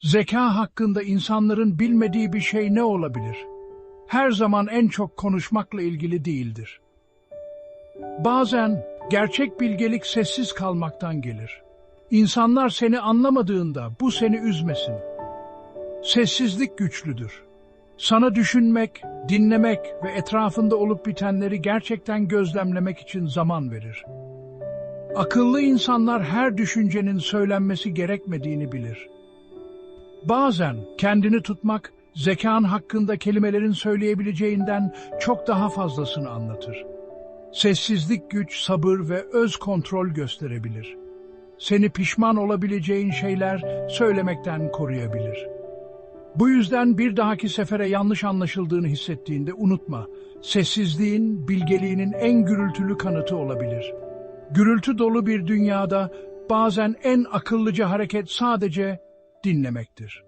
Zeka hakkında insanların bilmediği bir şey ne olabilir? Her zaman en çok konuşmakla ilgili değildir. Bazen gerçek bilgelik sessiz kalmaktan gelir. İnsanlar seni anlamadığında bu seni üzmesin. Sessizlik güçlüdür. Sana düşünmek, dinlemek ve etrafında olup bitenleri gerçekten gözlemlemek için zaman verir. Akıllı insanlar her düşüncenin söylenmesi gerekmediğini bilir. Bazen kendini tutmak, zekan hakkında kelimelerin söyleyebileceğinden çok daha fazlasını anlatır. Sessizlik güç, sabır ve öz kontrol gösterebilir. Seni pişman olabileceğin şeyler söylemekten koruyabilir. Bu yüzden bir dahaki sefere yanlış anlaşıldığını hissettiğinde unutma, sessizliğin, bilgeliğinin en gürültülü kanıtı olabilir. Gürültü dolu bir dünyada bazen en akıllıca hareket sadece dinlemektir.